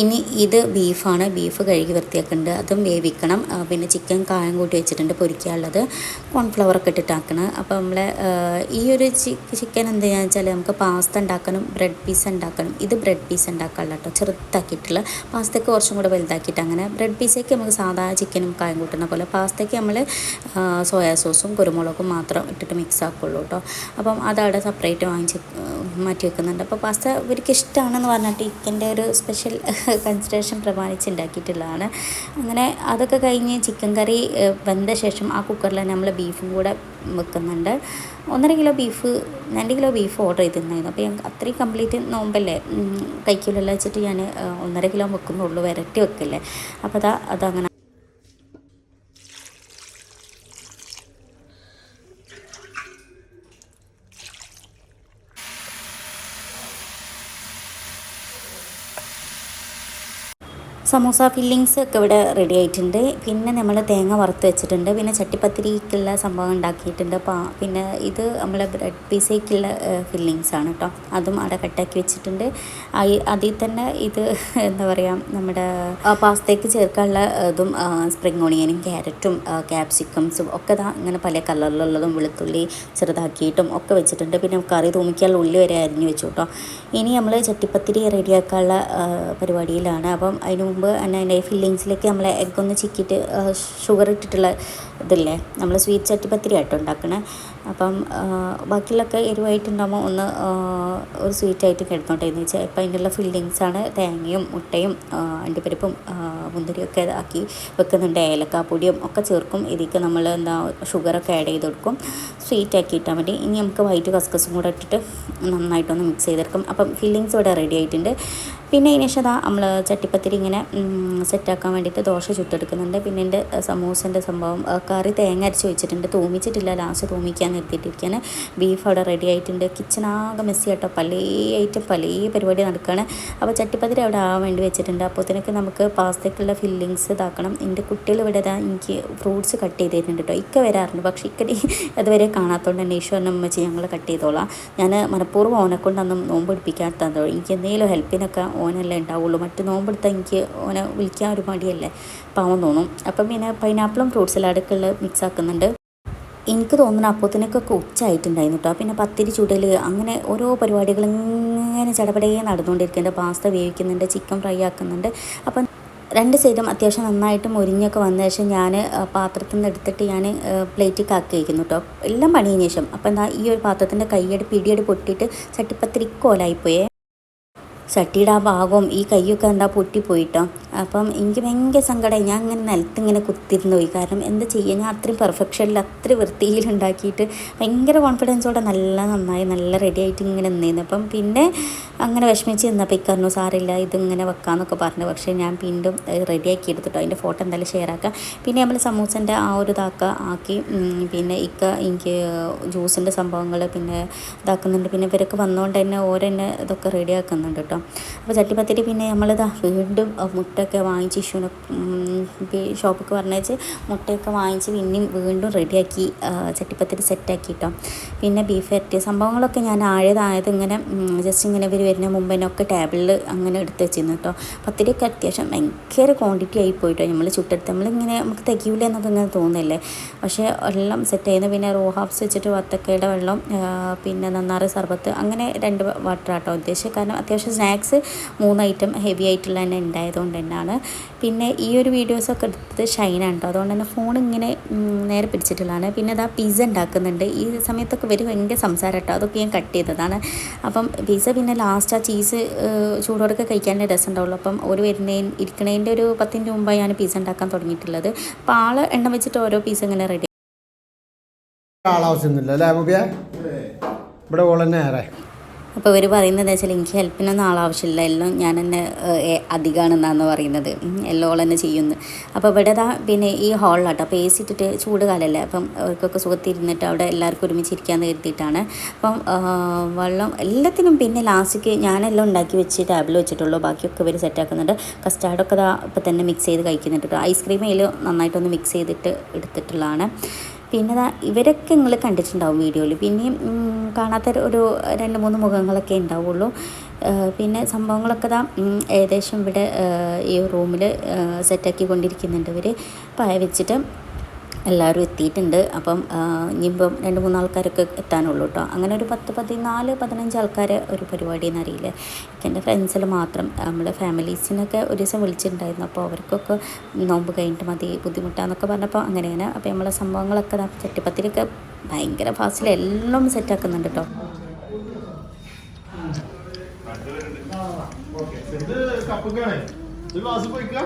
B: ഇനി ഇത് ബീഫാണ്. ബീഫ് കഴുകി വൃത്തിയാക്കുന്നുണ്ട് അതും വേവിക്കണം. പിന്നെ ചിക്കൻ കായം കൂട്ടി വെച്ചിട്ടുണ്ട് പൊരിക്കാനുള്ളത്. കോൺഫ്ലവർ ഒക്കെ ഇട്ടിട്ടാക്കണം അപ്പോൾ നമ്മളെ ഈ ഒരു ചിക്കൻ എന്താണെന്ന് വെച്ചാൽ നമുക്ക് പാസ്ത ഉണ്ടാക്കണം ബ്രെഡ് പീസ് ഉണ്ടാക്കണം. ഇത് ബ്രെഡ് പീസ് ഉണ്ടാക്കാനുള്ള കേട്ടോ ചെറുതാക്കിയിട്ടുള്ള പാസ്തയ്ക്ക് കുറച്ചും കൂടെ വലുതാക്കിയിട്ട് അങ്ങനെ ബ്രെഡ് പീസേക്ക് നമുക്ക് സാധാ ചിക്കനും കായം കൂട്ടുന്ന പോലെ പാസ്തയ്ക്ക് നമ്മൾ സോയാ സോസും കുരുമുളകും മാത്രം ഇട്ടിട്ട് മിക്സ് ആക്കുള്ളൂ കേട്ടോ അപ്പം അതവിടെ സെപ്പറേറ്റ് വാങ്ങിച്ച് മാറ്റി വെക്കുന്നുണ്ട്. അപ്പോൾ പാസ്ത ഇവർക്ക് ഇഷ്ടമാണെന്ന് പറഞ്ഞിട്ട് ചിക്കന്റെ ഒരു സ്പെഷ്യൽ കൺസിഡറേഷൻ പ്രമാണിച്ച് ഉണ്ടാക്കിയിട്ടുള്ളതാണ് അങ്ങനെ അതൊക്കെ കഴിഞ്ഞ് ചിക്കൻ കറി വെന്ത ശേഷം ആ കുക്കറിൽ നമ്മൾ ബീഫും കൂടെ വെക്കുന്നുണ്ട്. ഒന്നര കിലോ ബീഫ് രണ്ട് കിലോ ബീഫ് ഓർഡർ ചെയ്തിട്ടുണ്ടായിരുന്നു അപ്പോൾ ഞങ്ങൾക്ക് അത്രയും കംപ്ലീറ്റ് നോമ്പല്ലേ? കഴിക്കില്ലല്ലോ വെച്ചിട്ട് ഞാൻ ഒന്നര കിലോ വെക്കുന്നുള്ളൂ വരട്ടി വെക്കില്ലേ? അപ്പോൾ അതാ അതങ്ങനെ സമൂസ ഫില്ലിങ്സ് ഒക്കെ ഇവിടെ റെഡി ആയിട്ടുണ്ട്. പിന്നെ നമ്മൾ തേങ്ങ വറുത്ത് വെച്ചിട്ടുണ്ട്. പിന്നെ ചട്ടിപ്പത്തിരിക്കുള്ള സംഭവം ഉണ്ടാക്കിയിട്ടുണ്ട്. അപ്പോൾ പിന്നെ ഇത് നമ്മൾ ബ്രെഡ് പീസേക്കുള്ള ഫില്ലിങ്സ് ആണ് കേട്ടോ അതും അവിടെ കട്ടാക്കി വെച്ചിട്ടുണ്ട്. അതിൽ തന്നെ ഇത് എന്താ പറയുക നമ്മുടെ പാസ്തയ്ക്ക് ചേർക്കാനുള്ള ഇതും സ്പ്രിങ് ഓണിയനും ക്യാരറ്റും ക്യാപ്സിക്കംസും ഒക്കെ ദാ ഇങ്ങനെ പല കളറിലുള്ളതും വെളുത്തുള്ളി ചെറുതാക്കിയിട്ടും ഒക്കെ വെച്ചിട്ടുണ്ട്. പിന്നെ കറി തൂമിക്കാനുള്ള ഉള്ളി വരെ അരിഞ്ഞു വെച്ചു കേട്ടോ ഇനി നമ്മൾ ചട്ടിപ്പത്തിരി റെഡിയാക്കാനുള്ള പരിപാടിയിലാണ്. അപ്പം അതിന് മുമ്പ് അതിന്റെ ഫില്ലിങ്സിലേക്ക് നമ്മൾ എഗ്ഗൊന്ന് ചിക്കിയിട്ട് ഷുഗർ ഇട്ടിട്ടുള്ള ഇതില്ലേ നമ്മൾ സ്വീറ്റ് ചട്ടിപ്പത്തിരി ആയിട്ട് ഉണ്ടാക്കണേ. അപ്പം ബാക്കിയുള്ളൊക്കെ എരിവായിട്ടുണ്ടാകുമ്പോൾ ഒന്ന് ഒരു സ്വീറ്റായിട്ട് കിടന്നോട്ടെ എന്ന് വെച്ചാൽ ഇപ്പം അതിനുള്ള ഫില്ലിങ്സാണ് തേങ്ങയും മുട്ടയും അണ്ടിപ്പരിപ്പും മുന്തിരി മുന്തിരിയൊക്കെ ആക്കി വെക്കുന്നുണ്ട്. ഏലക്കാപ്പൊടിയും ഒക്കെ ചേർക്കും. ഇതിലേക്ക് നമ്മൾ എന്താ ഷുഗറൊക്കെ ആഡ് ചെയ്ത് കൊടുക്കും. സ്വീറ്റ് ആക്കി ഇട്ടാൽ മതി. ഇനി നമുക്ക് വൈറ്റ് കസ്കസും കൂടെ ഇട്ടിട്ട് നന്നായിട്ടൊന്ന് മിക്സ് ചെയ്തെടുക്കും. അപ്പം ഫില്ലിങ്സ് ഇവിടെ റെഡി ആയിട്ടുണ്ട്. പിന്നെ അതിന് ശേഷം നമ്മൾ ചട്ടിപ്പത്തിരി ഇങ്ങനെ സെറ്റാക്കാൻ വേണ്ടിയിട്ട് ദോശ ചുട്ടെടുക്കുന്നുണ്ട്. പിന്നെ എന്റെ സമൂസന്റെ സംഭവം കറി തേങ്ങ അരച്ച് വെച്ചിട്ടുണ്ട്. തൂമിച്ചിട്ടില്ല. ലാസ്റ്റ് തൂമിക്കാൻ നിർത്തിയിട്ടിരിക്കുകയാണ് ബീഫ് അവിടെ റെഡി ആയിട്ടുണ്ട്. കിച്ചണാകെ മെസ്സി ആട്ടോ. പല ഐറ്റം പല പരിപാടി നടക്കുകയാണ് അപ്പോൾ ചട്ടിപ്പതിരി അവിടെ ആവാൻ വേണ്ടി വെച്ചിട്ടുണ്ട്. അപ്പോഴത്തേനൊക്കെ നമുക്ക് പാസ്തക്കുള്ള ഫില്ലിങ്സ് ഇതാക്കണം. എന്റെ കുട്ടികൾ ഇവിടെ ഇതാ എനിക്ക് ഫ്രൂട്ട്സ് കട്ട് ചെയ്ത് തരുന്നുണ്ട് കേട്ടോ ഇക്ക വരാറുണ്ട്. പക്ഷേ ഇക്കടി അതുവരെ കാണാത്തതുകൊണ്ട് തന്നെ ഈശ്വരനെ അമ്മച്ചി ഞങ്ങൾ കട്ട് ചെയ്തോളാം. ഞാൻ മനഃപൂർവം ഓനെക്കൊണ്ടൊന്നും നോമ്പ് പിടിപ്പിക്കാത്തതോ എനിക്ക് എന്തെങ്കിലും ഹെൽപ്പിനൊക്കെ ഓനല്ലേ ഉണ്ടാവുള്ളൂ. മറ്റു നോമ്പെടുത്താൽ എനിക്ക് ഓനെ വിളിക്കാൻ ഒരു മടിയല്ലേ. പാവം തോന്നും. അപ്പം പിന്നെ പൈനാപ്പിളും ഫ്രൂട്ട്സ് സലാഡൊക്കെ ഉള്ള മിക്സ് ആക്കുന്നുണ്ട്. എനിക്ക് തോന്നുന്നു അപ്പോത്തിനൊക്കെ ഉച്ചയായിട്ടുണ്ടായിരുന്നു കേട്ടോ. പിന്നെ പത്തിരി ചുടൽ അങ്ങനെ ഓരോ പരിപാടികൾ ഇങ്ങനെ ചടപടയെ നടന്നുകൊണ്ടിരിക്കുന്നുണ്ട്. പാസ്ത വേവിക്കുന്നുണ്ട് ചിക്കൻ ഫ്രൈ ആക്കുന്നുണ്ട്. അപ്പം രണ്ട് സൈഡും അത്യാവശ്യം നന്നായിട്ട് മുരിഞ്ഞൊക്കെ വന്ന ശേഷം ഞാൻ പാത്രത്തിൽ നിന്ന് എടുത്തിട്ട് ഞാൻ പ്ലേറ്റിൽ ആക്കി വയ്ക്കുന്നു കേട്ടോ. എല്ലാം പണിയതിന് ശേഷം. അപ്പം എന്താ ഈ ഒരു പാത്രത്തിന്റെ കൈയടി പിടിയടി പൊട്ടിയിട്ട് ചട്ടിപ്പത്തിരി കോലായിപ്പോയേ. ചട്ടിയുടെ ആ ഭാഗവും ഈ കൈയൊക്കെ എന്താ പൊട്ടിപ്പോയിട്ടോ. അപ്പം എനിക്ക് ഭയങ്കര സങ്കടമായി ഞാൻ ഇങ്ങനെ നിലത്ത് ഇങ്ങനെ കുത്തിരുന്ന് പോയി കാരണം എന്താ ചെയ്യുക ഞാൻ അത്രയും പെർഫെക്ഷനിൽ അത്രയും വൃത്തിയിൽ ഉണ്ടാക്കിയിട്ട് ഭയങ്കര കോൺഫിഡൻസോടെ നല്ല നന്നായി നല്ല റെഡി ആയിട്ട് ഇങ്ങനെ നിന്നിരുന്നു. അപ്പം പിന്നെ അങ്ങനെ വിഷമിച്ച് നിന്നപ്പോൾ ഇക്കറിഞ്ഞു സാറില്ല ഇതിങ്ങനെ വെക്കാമെന്നൊക്കെ പറഞ്ഞു. പക്ഷേ ഞാൻ വീണ്ടും റെഡി ആക്കി എടുത്തിട്ടോ. അതിന്റെ ഫോട്ടോ എന്തായാലും ഷെയർ ആക്കാം. പിന്നെ നമ്മൾ സമൂസന്റെ ആ ഒരു ഇതാക്ക ആക്കി പിന്നെ ഇക്ക എനിക്ക് ജ്യൂസിന്റെ സംഭവങ്ങൾ പിന്നെ ഇതാക്കുന്നുണ്ട്. പിന്നെ ഇവരൊക്കെ വന്നുകൊണ്ട് തന്നെ ഓരെന്നെ ഇതൊക്കെ റെഡി ആക്കുന്നുണ്ട് കേട്ടോ അപ്പോൾ ചട്ടിപ്പത്തിരി പിന്നെ നമ്മളിതാ വീണ്ടും മുട്ടയൊക്കെ വാങ്ങിച്ച് ഇഷ്യൂനെ ഷോപ്പൊക്കെ പറഞ്ഞേച്ച് മുട്ടയൊക്കെ വാങ്ങിച്ച് പിന്നെയും വീണ്ടും റെഡിയാക്കി ചട്ടിപ്പത്തിരി സെറ്റാക്കി കേട്ടോ പിന്നെ ബീഫ് വരട്ടിയ സംഭവങ്ങളൊക്കെ ഞാൻ ആഴതായത് ഇങ്ങനെ ജസ്റ്റ് ഇങ്ങനെ ഇവർ വരുന്ന മുമ്പ് തന്നെ ഒക്കെ ടേബിളിൽ അങ്ങനെ എടുത്ത് വെച്ചിരുന്നു കേട്ടോ. പത്തിരിയൊക്കെ അത്യാവശ്യം ഭയങ്കര ക്വാണ്ടിറ്റി ആയി പോയിട്ടോ. നമ്മൾ ചുട്ടെടുത്ത് നമ്മളിങ്ങനെ നമുക്ക് തികയില്ല എന്നൊക്കെ ഇങ്ങനെ തോന്നില്ലേ പക്ഷേ എല്ലാം സെറ്റ് ചെയ്യുന്നത് പിന്നെ റോ ഹാഫ്സ് വെച്ചിട്ട് വത്തക്കയുടെ വെള്ളം പിന്നെ നന്നാറ് സർബത്ത് അങ്ങനെ രണ്ട് വാട്ടർ ആട്ടോ ഉദ്ദേശിച്ചത്. കാരണം അത്യാവശ്യം സ്നാക്സ് മൂന്ന് ഐറ്റം ഹെവി ആയിട്ടുള്ള തന്നെ ഉണ്ടായതുകൊണ്ട് തന്നെയാണ്. പിന്നെ ഈ ഒരു വീഡിയോസൊക്കെ എടുത്തത് ഷൈനാണ് കേട്ടോ അതുകൊണ്ട് തന്നെ ഫോൺ ഇങ്ങനെ നേരെ പിടിച്ചിട്ടുള്ളതാണ്. പിന്നെ അതാ പിസ്സ ഉണ്ടാക്കുന്നുണ്ട്. ഈ സമയത്തൊക്കെ വരും ഭയങ്കര സംസാരം കേട്ടോ. അതൊക്കെ ഞാൻ കട്ട് ചെയ്തതാണ്. അപ്പം പിസ്സ പിന്നെ ലാസ്റ്റ് ആ ചീസ് ചൂടോടൊക്കെ കഴിക്കാനേ രസം ഉണ്ടാവുള്ളൂ അപ്പം ഒരു വരുന്നതിന് ഇരിക്കണതിന്റെ ഒരു പത്തിന്റെ മുമ്പാണ് ഞാൻ പിസ്സ ഉണ്ടാക്കാൻ തുടങ്ങിയിട്ടുള്ളത്. അപ്പോൾ ആൾ എണ്ണ വെച്ചിട്ട് ഓരോ പീസ് ഇങ്ങനെ റെഡി
C: ആളാവശ്യമൊന്നുമില്ല അല്ലേ ഇവിടെ ഓളന്നെ ഏറെ
B: അപ്പോൾ ഇവർ പറയുന്നത് എന്താ വെച്ചാൽ എനിക്ക് ഹെൽപ്പിനൊന്നും ആളാവശ്യമില്ല. എല്ലാം ഞാൻ തന്നെ അധികമാണെന്നാണ് പറയുന്നത്. എല്ലാം ഓൾ തന്നെ ചെയ്യുന്നു. അപ്പോൾ ഇവിടെ ഇതാ പിന്നെ ഈ ഹാളിലാട്ടോ അപ്പോൾ എ സി ഇട്ടിട്ട് ചൂട് കാലമല്ലേ അപ്പം അവർക്കൊക്കെ സുഖത്തിരുന്നിട്ട് അവിടെ എല്ലാവർക്കും ഒരുമിച്ച് ഇരിക്കാമെന്ന് കരുതിയിട്ടാണ്. അപ്പം വെള്ളം എല്ലാത്തിനും പിന്നെ ലാസ്റ്റിക്ക് ഞാനെല്ലാം ഉണ്ടാക്കി വെച്ച് ടേബിൾ വെച്ചിട്ടുള്ളൂ. ബാക്കിയൊക്കെ ഇവർ സെറ്റാക്കുന്നുണ്ട് കസ്റ്റാർഡൊക്കെ ദാ ഇപ്പം തന്നെ മിക്സ് ചെയ്ത് കഴിക്കുന്നുണ്ട് ഐസ്ക്രീം അതിൽ നന്നായിട്ടൊന്ന് മിക്സ് ചെയ്തിട്ട് എടുത്തിട്ടുള്ളതാണ്. പിന്നെ ഇവരൊക്കെ നിങ്ങൾ കണ്ടിട്ടുണ്ടാവും വീഡിയോയിൽ പിന്നെയും കാണാത്ത ഒരു രണ്ട് മൂന്ന് മുഖങ്ങളൊക്കെ ഉണ്ടാവുള്ളൂ. പിന്നെ സംഭവങ്ങളൊക്കെ താ ഏകദേശം ഇവിടെ ഈ റൂമിൽ സെറ്റാക്കി കൊണ്ടിരിക്കുന്നുണ്ട് ഇവർ പായ വെച്ചിട്ട് എല്ലാവരും എത്തിയിട്ടുണ്ട്. അപ്പം ഇനിയിപ്പം രണ്ട് മൂന്ന് ആൾക്കാരൊക്കെ എത്താനുള്ളൂ കേട്ടോ അങ്ങനെ ഒരു പത്ത് പതിനാല് പതിനഞ്ച് ആൾക്കാർ ഒരു പരിപാടി എന്നറിയില്ല എന്റെ ഫ്രണ്ട്സിൽ മാത്രം നമ്മുടെ ഫാമിലീസിനൊക്കെ ഒരു ദിവസം വിളിച്ചിട്ടുണ്ടായിരുന്നു. അപ്പോൾ അവർക്കൊക്കെ നോമ്പ് കഴിഞ്ഞിട്ട് മതി ബുദ്ധിമുട്ടാന്നൊക്കെ പറഞ്ഞപ്പോൾ അങ്ങനെയാണ്. അപ്പോൾ നമ്മളെ സംഭവങ്ങളൊക്കെ ചട്ടിപ്പത്തിലൊക്കെ ഭയങ്കര ഫാസ്റ്റിൽ എല്ലാം സെറ്റാക്കുന്നുണ്ട് കേട്ടോ
D: ഇത് കപ്പുക്കാണ്. ഇത് ക്ലാസ് പോയിക്കാം.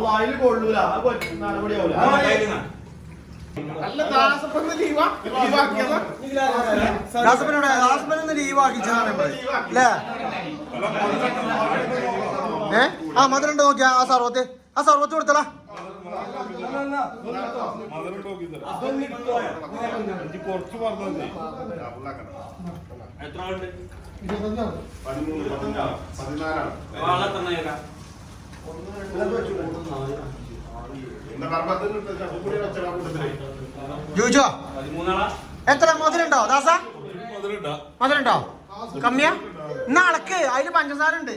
D: വായിൽ ആ കൊച്ചു നടപടിയാവൂല
C: ആ സാർ നോക്കിയാ ആ സർവത്ത് ആ സർവത്ത് കൊടുത്തടാ
D: കുറച്ച് പറഞ്ഞത്
C: ജോജോ? എത്ര? മധുരണ്ടോ? ദാസ? മധുരണ്ടോ. കമ്മിയ? എന്നാ അളക്ക്. അതിൽ പഞ്ചസാര ഉണ്ട്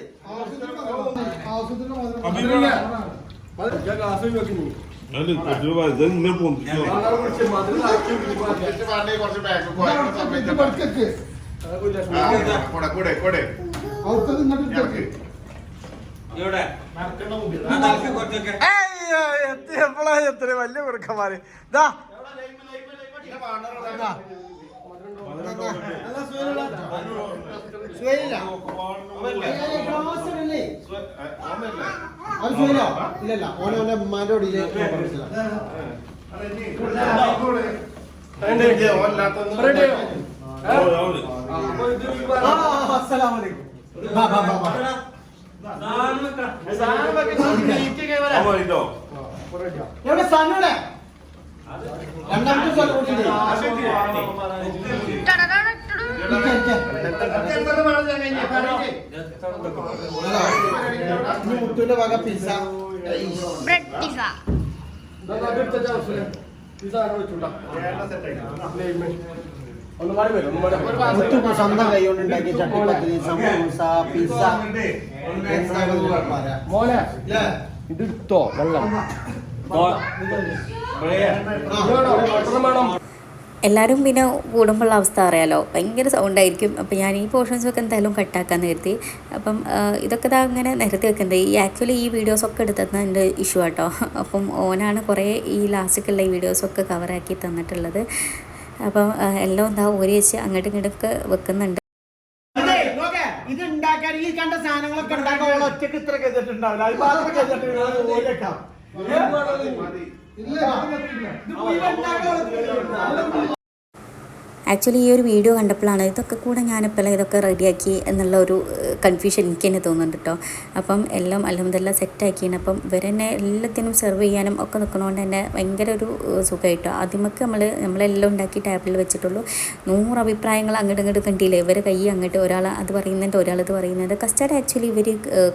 E: കുറച്ച് പോയി.
C: എത്തിയപ്പോഴാ എത്ര വലിയ കുറുക്കന്മാര് സുഹൈലോ? ഇല്ലല്ല ഓനെ ഓനെ ഉമ്മാന്റെ ഒടിയിൽ
E: ഇത്
C: എവിടെ സനൂടെ രണ്ടാമത്തെ. ഇനി മുത്തുവിന്റെ വക പിസ്സ.
A: Bread pizza.
C: മുത്തു സ്വന്തം കൈ കൊണ്ട് ഉണ്ടാക്കിയ ചട്ടിപ്പത്തിരി സമൂസ പിസ്സ
F: മോനെ? ഇത് എടുത്തോ വെള്ളം.
B: എല്ലാവരും പിന്നെ കൂടുമ്പോഴുള്ള അവസ്ഥ അറിയാലോ. ഭയങ്കര സൗണ്ടായിരിക്കും. അപ്പം ഞാൻ ഈ പോർഷൻസൊക്കെ എന്തായാലും കട്ടാക്കാന്ന് നിർത്തി. അപ്പം ഇതൊക്കെ ഇതാ അങ്ങനെ നിരത്തി വെക്കുന്നത് ഈ ആക്ച്വലി ഈ വീഡിയോസൊക്കെ എടുത്തത് എന്റെ ഇഷ്യൂ ആട്ടോ. അപ്പം ഓനാണ് കുറേ ഈ ലാസ്റ്റിക്കുള്ള ഈ വീഡിയോസൊക്കെ കവറാക്കി തന്നിട്ടുള്ളത്. അപ്പം എല്ലാം എന്താ ഓരി വെച്ച് അങ്ങോട്ടും ഇങ്ങോട്ടൊക്കെ വെക്കുന്നുണ്ട്
C: നോക്ക്. ഇത് ഉണ്ടാക്കാൻ ഈ കണ്ട സാധനങ്ങളൊക്കെ ഉണ്ടാക്കാൻ ഓൾ ഒറ്റയ്ക്ക് ഇത്ര ചെയ്തിട്ടുണ്ടാവില്ല അത്? ഇല്ല, ഇത് മുഴുവൻ ഉണ്ടാക്കാൻ ഓൾ
B: ആക്ച്വലി ഈ ഒരു വീഡിയോ കണ്ടപ്പോഴാണ് ഇതൊക്കെ കൂടെ ഞാനിപ്പോൾ ഇതൊക്കെ റെഡിയാക്കി എന്നുള്ള ഒരു കൺഫ്യൂഷൻ എനിക്ക് തന്നെ തോന്നുന്നുണ്ട് കേട്ടോ അപ്പം എല്ലാം അലഹമ്മദെല്ലാം സെറ്റാക്കിയാണ് അപ്പം ഇവരെന്നെ എല്ലാത്തിനും സെർവ് ചെയ്യാനും ഒക്കെ നിൽക്കണോണ്ട് തന്നെ ഭയങ്കര ഒരു സുഖമായിട്ടോ ആദ്യമൊക്കെ നമ്മൾ നമ്മളെല്ലാം ഉണ്ടാക്കി ടേബിളിൽ വെച്ചിട്ടുള്ളൂ. നൂറ് അഭിപ്രായങ്ങൾ അങ്ങോട്ട് ഇങ്ങോട്ട് കണ്ടില്ല? ഇവർ കൈ അങ്ങോട്ട് ഒരാൾ അത് പറയുന്നുണ്ട് ഒരാൾ ഇത് പറയുന്നുണ്ട്. കസ്റ്റാർഡ് ആക്ച്വലി ഇവർ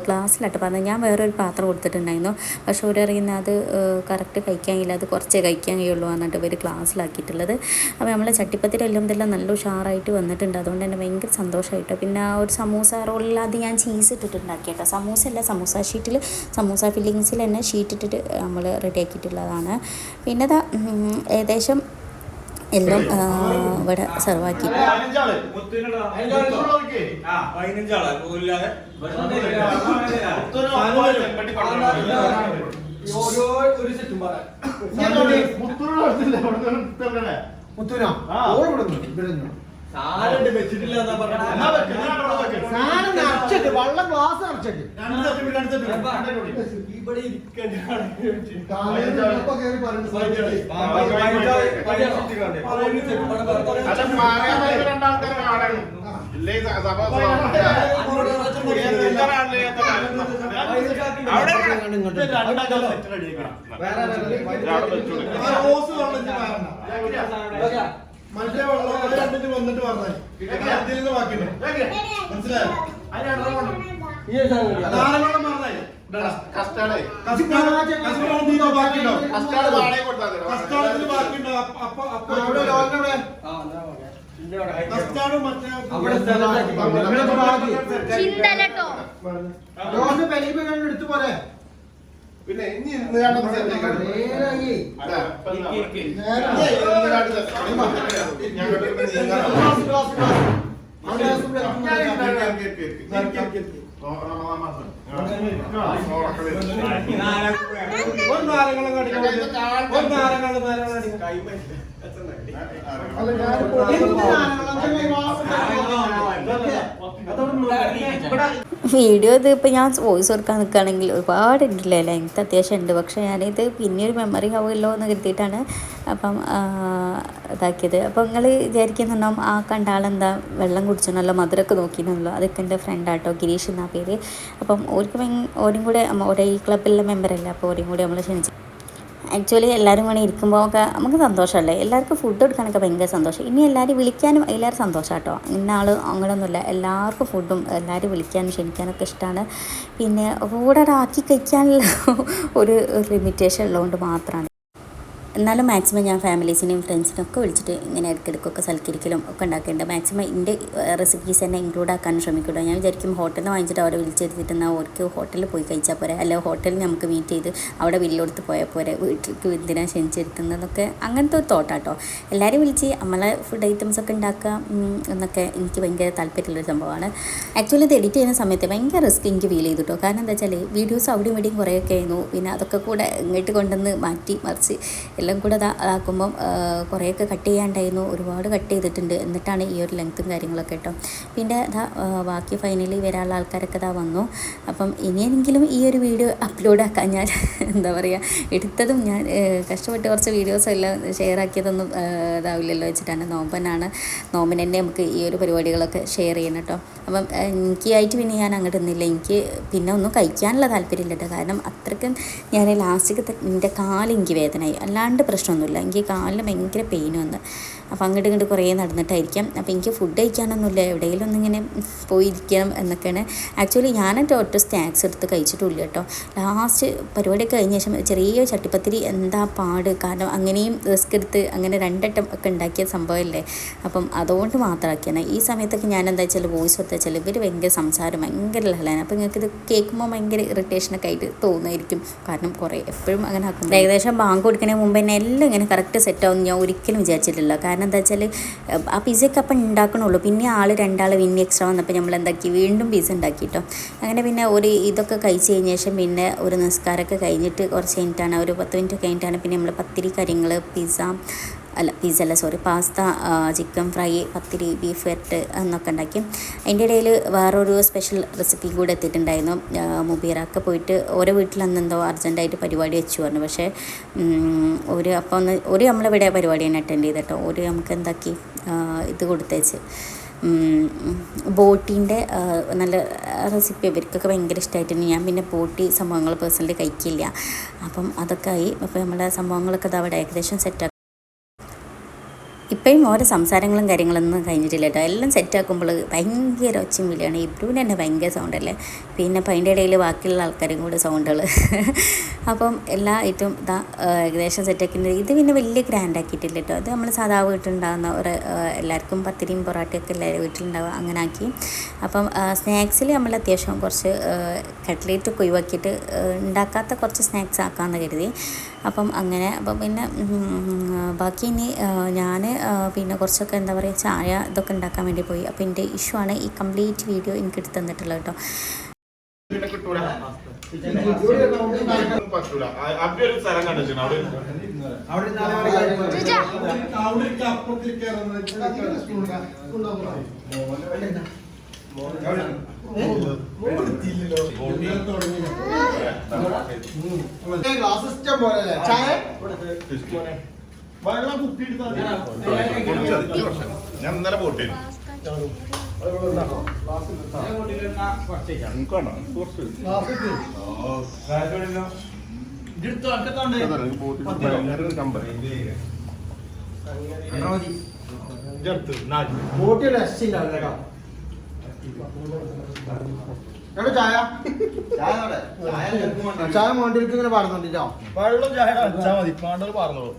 B: ക്ലാസ്സിലാട്ടോ പറഞ്ഞത് ഞാൻ വേറൊരു പാത്രം കൊടുത്തിട്ടുണ്ടായിരുന്നു. പക്ഷെ അവരറിയുന്ന അത് കറക്റ്റ് കഴിക്കാൻ കഴിയില്ല. അത് കുറച്ചേ കഴിക്കാൻ കഴിയുള്ളൂ എന്നിട്ട് ഇവർ ക്ലാസ്സിലാക്കിയിട്ടുള്ളത് അപ്പോൾ നമ്മൾ ചട്ടിപ്പത്തിരി ഇതെല്ലാം നല്ല ഉഷാറായിട്ട് വന്നിട്ടുണ്ട്. അതുകൊണ്ട് തന്നെ ഭയങ്കര സന്തോഷമായിട്ടോ പിന്നെ ആ ഒരു സമൂസ റോളിൽ അത് ഞാൻ ചീസ് ഇട്ടിട്ടുണ്ടാക്കി കേട്ടോ സമൂസ അല്ല സമൂസ ഷീറ്റിൽ സമൂസ ഫില്ലിങ്സിൽ തന്നെ ഷീറ്റ് ഇട്ടിട്ട് നമ്മൾ റെഡിയാക്കിയിട്ടുള്ളതാണ് പിന്നെ അതാ ഏകദേശം എല്ലാം ഇവിടെ സെർവാക്കി.
E: ഓരോ ഒരു സെറ്റും പറയാം.
C: മുത്തുനോ ഇവിടെ വെള്ളം ഗ്ലാസ്
D: കൂടി.
F: ഇവിടെ
D: വെള്ളം അത് രണ്ടിട്ട് വന്നിട്ട് പറഞ്ഞാൽ ബാക്കിയുണ്ട് മനസ്സിലായോ ധാരാളം
E: കസ്റ്റാർഡേ.
D: കസ്റ്റാർഡ് ബാക്കിയുണ്ടോ
E: കസ്റ്റാർഡ്
D: ബാക്കിയുണ്ടോ അപ്പ അപ്പ
C: അവിടെ ലോകവിടെ എടുത്തു പോരെ
E: പിന്നെ ഇനി ഇന്ന് കാണുന്ന ഒന്നാരങ്ങളും വരും.
D: ഒരു നാരങ്ങളും കടിക്കാൻ ഒരു
B: വീഡിയോ ഇത് ഇപ്പം ഞാൻ വോയിസ് കൊടുക്കാൻ നിൽക്കുകയാണെങ്കിൽ ഒരുപാട് ഉണ്ടല്ലേ? ലെങ്ത് അത്യാവശ്യം ഉണ്ട്. പക്ഷേ ഞാനിത് പിന്നെ ഒരു മെമ്മറി ആവുമല്ലോ എന്ന് കരുതിയിട്ടാണ് അപ്പം ഇതാക്കിയത്. അപ്പോൾ നിങ്ങൾ വിചാരിക്കുന്നുണ്ടാവും ആ കണ്ട ആളെന്താ വെള്ളം കുടിച്ചണല്ലോ മധുരമൊക്കെ നോക്കിയിരുന്നല്ലോ അതൊക്കെ എന്റെ ഫ്രണ്ടാട്ടോ ഗിരീഷ് എന്നാ പേര്. അപ്പം ഓർക്ക് ഓരും കൂടെ ഒരേ ഈ ക്ലബിലെ മെമ്പറല്ലേ അപ്പോൾ ഓരും കൂടെ നമ്മൾ ക്ഷണിച്ചു ആക്ച്വലി എല്ലാവരും കൂടെ ഇരിക്കുമ്പോൾ ഒക്കെ നമുക്ക് സന്തോഷമല്ലേ എല്ലാവർക്കും ഫുഡ് കൊടുക്കാനൊക്കെ ഭയങ്കര സന്തോഷം. ഇനി എല്ലാവരും വിളിക്കാനും എല്ലാവരും സന്തോഷം കേട്ടോ ഇന്ന ആൾ അങ്ങനെയൊന്നുമില്ല എല്ലാവർക്കും ഫുഡും എല്ലാവരും വിളിക്കാനും ക്ഷണിക്കാനൊക്കെ ഇഷ്ടമാണ് പിന്നെ കൂടെ ആക്കി കഴിക്കാനുള്ള ഒരു ലിമിറ്റേഷൻ ഉള്ളതുകൊണ്ട് മാത്രമാണ് എന്നാലും മാക്സിമം ഞാൻ ഫാമിലീസിനെയും ഫ്രണ്ട്സിനെയും ഒക്കെ വിളിച്ചിട്ട് ഇങ്ങനെ ഇടയ്ക്കിടയ്ക്കൊക്കെ സൽക്കരിക്കലും ഒക്കെ ഉണ്ടാക്കുന്നുണ്ട് മാക്സിമം എന്റെ റെസിപ്പീസ് തന്നെ ഇൻക്ലൂഡ് ആക്കാൻ ശ്രമിക്കുള്ളൂ ഞാൻ വിചാരിക്കും ഹോട്ടലിൽ നിന്ന് വാങ്ങിച്ചിട്ട് അവിടെ വിളിച്ചെടുത്തിട്ട് എന്നാൽ അവർക്ക് ഹോട്ടലിൽ പോയി കഴിച്ചാൽ പോരെ? അല്ലെങ്കിൽ ഹോട്ടലിൽ നമുക്ക് മീറ്റ് ചെയ്ത് അവിടെ ബില്ലെടുത്ത് പോയാൽ പോരെ? വീട്ടിലേക്ക് എന്തിനാണ് ക്ഷണിച്ചെടുത്തുന്നതൊക്കെ അങ്ങനത്തെ ഒരു തോട്ടാട്ടോ. എല്ലാവരും വിളിച്ച് നമ്മളെ ഫുഡ് ഐറ്റംസ് ഒക്കെ ഉണ്ടാക്കുക എന്നൊക്കെ എനിക്ക് ഭയങ്കര താല്പര്യമുള്ളൊരു സംഭവമാണ്. ആക്ച്വലി ഇത് എഡിറ്റ് ചെയ്യുന്ന സമയത്ത് ഭയങ്കര റിസ്ക് എനിക്ക് ഫീൽ ചെയ്തു കേട്ടോ കാരണം എന്താ വെച്ചാൽ വീഡിയോസ് അവിടെയും ഇവിടെയും കുറേയൊക്കെ ആയിരുന്നു. പിന്നെ അതൊക്കെ കൂടെ ഇങ്ങോട്ട് കൊണ്ടുവന്ന് മാറ്റി മറിച്ച് എല്ലാം കൂടെ അതാക്കുമ്പം കുറേയൊക്കെ കട്ട് ചെയ്യാണ്ടായിരുന്നു. ഒരുപാട് കട്ട് ചെയ്തിട്ടുണ്ട്. എന്നിട്ടാണ് ഈ ഒരു ലെങ്ത്തും കാര്യങ്ങളൊക്കെ കേട്ടോ പിന്നെ ഇതാ ബാക്കി ഫൈനലി വരാനുള്ള ആൾക്കാരൊക്കെ ഇതാ വന്നു. അപ്പം ഇനിയെങ്കിലും ഈ ഒരു വീഡിയോ അപ്ലോഡ് ആക്കാൻ ഞാൻ എന്താ പറയുക എടുത്തതും ഞാൻ കഷ്ടപ്പെട്ട് കുറച്ച് വീഡിയോസ് എല്ലാം ഷെയർ ആക്കിയതൊന്നും ഇതാവില്ലല്ലോ വെച്ചിട്ടാണ്. നോമ്പനാണ്. നോമ്പിന് തന്നെ നമുക്ക് ഈ ഒരു പരിപാടികളൊക്കെ ഷെയർ ചെയ്യണം കേട്ടോ അപ്പം എനിക്കായിട്ട് പിന്നെ ഞാൻ അങ്ങോട്ട് നിന്നില്ല. എനിക്ക് പിന്നെ ഒന്നും കഴിക്കാനുള്ള താല്പര്യമില്ല കേട്ടോ കാരണം അത്രയ്ക്കും ഞാൻ ലാസ്റ്റിക്ക് എന്റെ കാലെനിക്ക് വേദനയായി. അല്ലാണ്ട് പ്രശ്നമൊന്നുമില്ല. എനിക്ക് കാലിന് ഭയങ്കര പെയിൻ വന്ന്. അപ്പോൾ അങ്ങോട്ട് ഇങ്ങോട്ട് കുറേ നടന്നിട്ടായിരിക്കാം. അപ്പോൾ എനിക്ക് ഫുഡ് കഴിക്കാനൊന്നുമില്ല. എവിടെയെങ്കിലും ഒന്നിങ്ങനെ പോയിരിക്കണം എന്നൊക്കെയാണ്. ആക്ച്വലി ഞാനെന്റെ ഒറ്റ സ്നാക്സ് എടുത്ത് കഴിച്ചിട്ടില്ല കേട്ടോ. ലാസ്റ്റ് പരിപാടിയൊക്കെ കഴിഞ്ഞ ശേഷം ചെറിയ ചട്ടിപ്പത്തിരി എന്താ പാട്? കാരണം അങ്ങനെയും റിസ്ക് എടുത്ത് അങ്ങനെ രണ്ടട്ടം ഒക്കെ ഉണ്ടാക്കിയ സംഭവമല്ലേ? അപ്പം അതുകൊണ്ട് മാത്രമാക്കിയാണ്. ഈ സമയത്തൊക്കെ ഞാൻ എന്താ വെച്ചാൽ വോയിസ് കൊടുത്ത വെച്ചാൽ ഇവർ ഭയങ്കര സംസാരം ഭയങ്കര ലഹലാണ് അപ്പോൾ നിങ്ങൾക്ക് ഇത് കേൾക്കുമ്പോൾ ഭയങ്കര ഇറിറ്റേഷനൊക്കെ ആയിട്ട് തോന്നുമായിരിക്കും കാരണം കുറേ എപ്പോഴും അങ്ങനെ ആക്കും ഏകദേശം ബാങ്ക് കൊടുക്കുന്നതിന് മുമ്പ് തന്നെ എല്ലാം ഇങ്ങനെ കറക്റ്റ് സെറ്റ് ആവും ഞാൻ ഒരിക്കലും വിചാരിച്ചിട്ടില്ല. കാരണം എന്താ വെച്ചാൽ ആ പിസയൊക്കെ അപ്പം ഉണ്ടാക്കണുള്ളൂ പിന്നെ ആൾ രണ്ടാൾ പിന്നെ എക്സ്ട്രാ വന്നപ്പോൾ നമ്മൾ എന്താക്കി? വീണ്ടും പിസ ഉണ്ടാക്കി കേട്ടോ അങ്ങനെ പിന്നെ ഒരു ഇതൊക്കെ കഴിച്ച് കഴിഞ്ഞ ശേഷം പിന്നെ ഒരു നിസ്കാരമൊക്കെ കഴിഞ്ഞിട്ട് കുറച്ച് കഴിഞ്ഞിട്ടാണ് ഒരു പത്ത് മിനിറ്റ് കഴിഞ്ഞിട്ടാണ് പിന്നെ നമ്മൾ പത്തിരി കാര്യങ്ങൾ പിസ്സ അല്ല പിസ്സ അല്ല സോറി പാസ്ത ചിക്കൻ ഫ്രൈ പത്തിരി ബീഫ് വരട്ട് എന്നൊക്കെ ഉണ്ടാക്കി. അതിന്റെ ഇടയിൽ വേറൊരു സ്പെഷ്യൽ റെസിപ്പി കൂടെ എത്തിയിട്ടുണ്ടായിരുന്നു. മുബീറൊക്കെ പോയിട്ട് ഓരോ വീട്ടിൽ അന്ന് എന്തോ അർജന്റായിട്ട് പരിപാടി വെച്ചു പറഞ്ഞു. പക്ഷേ ഒരു അപ്പോൾ ഒന്ന് ഒരു നമ്മളിവിടെ പരിപാടി തന്നെ അറ്റൻഡ് ചെയ്തിട്ടോ. ഒരു നമുക്ക് എന്താക്കി? ഇത് കൊടുത്തേച്ച്. ബോട്ടിന്റെ നല്ല റെസിപ്പി ഇവർക്കൊക്കെ ഭയങ്കര ഇഷ്ടമായിട്ടുണ്ട് ഞാൻ പിന്നെ ബോട്ടി സംഭവങ്ങൾ പേഴ്സണലി കഴിക്കില്ല. അപ്പം അതൊക്കെ ആയി. അപ്പോൾ നമ്മുടെ സംഭവങ്ങളൊക്കെ അത് അവിടെ ഏകദേശം സെറ്റ് ഇപ്പോഴും ഓരോ സംസാരങ്ങളും കാര്യങ്ങളൊന്നും കഴിഞ്ഞിട്ടില്ല കേട്ടോ. എല്ലാം സെറ്റാക്കുമ്പോൾ ഭയങ്കര ഒച്ചയും വിളിയാണ്. ഇബ്രുവിന് തന്നെ ഭയങ്കര സൗണ്ടല്ലേ പിന്നെ അപ്പം അതിന്റെ ഇടയിൽ ബാക്കിയുള്ള ആൾക്കാരും കൂടെ സൗണ്ടുകൾ അപ്പം എല്ലാ ഐറ്റവും ഇതാ ഏകദേശം സെറ്റാക്കിയിട്ടുണ്ട് ഇത് പിന്നെ വലിയ ഗ്രാൻഡ് ആക്കിയിട്ടില്ല കേട്ടോ. അത് നമ്മൾ സാധാ വീട്ടിലുണ്ടാകുന്ന ഒരു എല്ലാവർക്കും പത്തിരിയും പൊറോട്ടയൊക്കെ എല്ലാവരും വീട്ടിലുണ്ടാവുക അങ്ങനെ ആക്കി. അപ്പം സ്നാക്സിൽ നമ്മൾ അത്യാവശ്യം കുറച്ച് കട്ട്ലേറ്റ് ഒക്കെ ഒഴിവാക്കിയിട്ട് ഉണ്ടാക്കാത്ത കുറച്ച് സ്നാക്സ് ആക്കാമെന്ന് കരുതി. അപ്പം അങ്ങനെ അപ്പം പിന്നെ ബാക്കി ഇനി ഞാൻ പിന്നെ കുറച്ചൊക്കെ എന്താ പറയുക ചായ ഇതൊക്കെ ഉണ്ടാക്കാൻ വേണ്ടി പോയി അപ്പോൾ എന്റെ ഇഷ്യൂ ആണ് ഈ കംപ്ലീറ്റ് വീഡിയോ എനിക്ക് എടുത്ത് തന്നിട്ടുള്ളത് കേട്ടോ
E: അവിടെ
D: ഗ്ലാസ് ഇഷ്ടം പോലെ അല്ലേ? ചായ വെള്ളം കുപ്പി.
E: ഞാൻ ഇന്നലെ പോട്ടെ
D: ഗ്ലാസ് ഇട്ട്. ഇതെടുത്തോ, അനക്കെത്താ ഉണ്ട്? ബോട്ടി ഒരു രക്ഷയില്ല കേട്ടോ ചായ? മോണ്ടിലേക്ക് ഇങ്ങനെ പാടുന്നുണ്ടോ
E: വെള്ളം ചായ അടിച്ചാ മതി. പാണ്ടത് പാടുന്നുള്ളൂ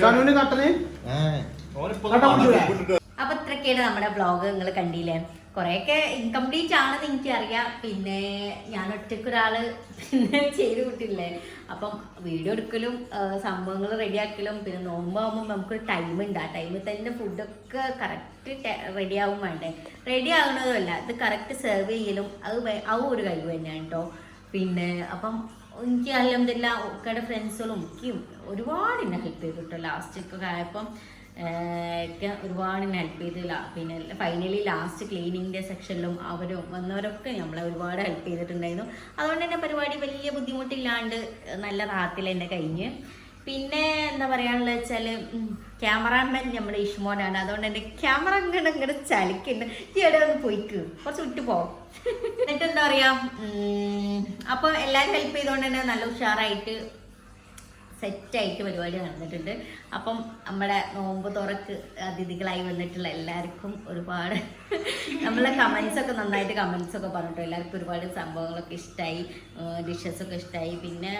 C: സനുവിന് കട്ടന്
A: അപ്പൊ ഇത്രയൊക്കെയാണ് നമ്മുടെ ബ്ലോഗ് നിങ്ങൾ കണ്ടില്ലേ? കുറെയൊക്കെ ഇൻകംപ്ലീറ്റ് ആണെന്ന് എനിക്കറിയാം. പിന്നെ ഞാൻ ഒറ്റയ്ക്ക് ഒരാൾ പിന്നെ ചെയ്ത് വിട്ടില്ലേ? അപ്പം വീഡിയോ എടുക്കലും സംഭവങ്ങൾ റെഡിയാക്കലും പിന്നെ നോമ്പാകുമ്പോൾ നമുക്ക് ടൈം ഉണ്ട്. ആ ടൈമിൽ തന്നെ ഫുഡൊക്കെ കറക്റ്റ് റെഡി ആവും വേണ്ടേ. റെഡി ആവുന്നതുമല്ല. ഇത് കറക്റ്റ് സെർവ് ചെയ്യലും അത് ആ ഒരു കഴിവ് തന്നെയാണ് കേട്ടോ പിന്നെ അപ്പം എനിക്ക് അല്ലെന്തെല്ലാം ഒക്കെയുടെ ഫ്രണ്ട്സുകളും ഒക്കെയും ഒരുപാട് എന്നെ ഹെൽപ്പ് ചെയ്തു ലാസ്റ്റ് ലാസ്റ്റൊക്കെ ആയപ്പം ഒക്കെ ഒരുപാട് ഹെൽപ്പ് ചെയ്തില്ല. പിന്നെ ഫൈനലി ലാസ്റ്റ് ക്ലീനിങ്ങിന്റെ സെക്ഷനിലും അവരും വന്നവരൊക്കെ നമ്മളെ ഒരുപാട് ഹെൽപ്പ് ചെയ്തിട്ടുണ്ടായിരുന്നു. അതുകൊണ്ട് തന്നെ പരിപാടി വലിയ ബുദ്ധിമുട്ടില്ലാണ്ട് നല്ല റാത്തിൽ തന്നെ കഴിഞ്ഞ്. പിന്നെ എന്താ പറയുകയെന്ന് വെച്ചാൽ ക്യാമറാമാൻ നമ്മുടെ ഇഷ്മോനാണ്. അതുകൊണ്ട് തന്നെ ക്യാമറ ഇങ്ങനെ ഇങ്ങനെ ചലിക്കുന്നുണ്ട് ഈ ഇടയിൽ ഒന്ന് പോയിക്ക്. കുറച്ച് വിട്ടു പോകും എന്നിട്ട് എന്താ പറയുക അപ്പോൾ എല്ലാവരും ഹെൽപ്പ് ചെയ്തുകൊണ്ട് തന്നെ നല്ല ഉഷാറായിട്ട് സെറ്റായിട്ട് പരിപാടി നടന്നിട്ടുണ്ട്. അപ്പം നമ്മുടെ നോമ്പ് തുറക്ക് അതിഥികളായി വന്നിട്ടുള്ള എല്ലാവർക്കും ഒരുപാട് നമ്മളെ കമൻസൊക്കെ നന്നായിട്ട് കമൻസ് ഒക്കെ പറഞ്ഞിട്ടു എല്ലാവർക്കും ഒരുപാട് സംഭവങ്ങളൊക്കെ ഇഷ്ടമായി ഡിഷസ് ഒക്കെ ഇഷ്ടമായി പിന്നെ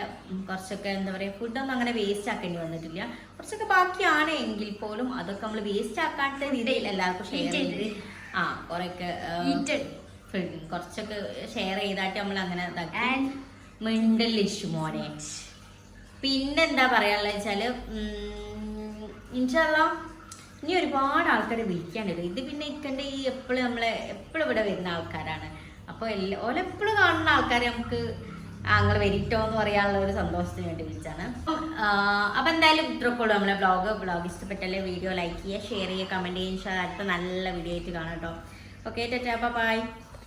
A: കുറച്ചൊക്കെ എന്താ പറയുക ഫുഡൊന്നും അങ്ങനെ വേസ്റ്റ് ആക്കേണ്ടി വന്നിട്ടില്ല. കുറച്ചൊക്കെ ബാക്കിയാണ് എങ്കിൽ പോലും അതൊക്കെ നമ്മൾ വേസ്റ്റ് ആക്കാത്ത രീതിയിൽ എല്ലാവർക്കും ഷെയർ ചെയ്ത് ആ കുറെയൊക്കെ കുറച്ചൊക്കെ ഷെയർ ചെയ്തായിട്ട് നമ്മൾ അങ്ങനെ ഇതാക്കി ഇഷ്യൂ മോനെ. പിന്നെന്താ പറയാനുള്ള വെച്ചാൽ ഇൻഷല്ല ഇനി ഒരുപാട് ആൾക്കാരെ വിളിക്കാണ്ട് ഇത് പിന്നെ ഇക്കണ്ട ഈ എപ്പോഴും നമ്മളെ എപ്പോഴും ഇവിടെ വരുന്ന ആൾക്കാരാണ്. അപ്പോൾ എല്ലാ ഓലെപ്പോഴും കാണുന്ന ആൾക്കാരെ നമുക്ക് അങ്ങനെ വരിട്ടോ എന്ന് പറയാനുള്ള ഒരു സന്തോഷത്തിന് വേണ്ടി വിളിച്ചാണ്. അപ്പം എന്തായാലും ഇത്രക്കോളൂ നമ്മളെ ബ്ലോഗ് ബ്ലോഗ് ഇഷ്ടപ്പെട്ടല്ലേ വീഡിയോ ലൈക്ക് ചെയ്യുക ഷെയർ ചെയ്യുക കമന്റ് ചെയ്യുക. അടുത്ത നല്ല വീഡിയോ ആയിട്ട് കാണാം കേട്ടോ ഓക്കെ ടെറ്റാ ബൈ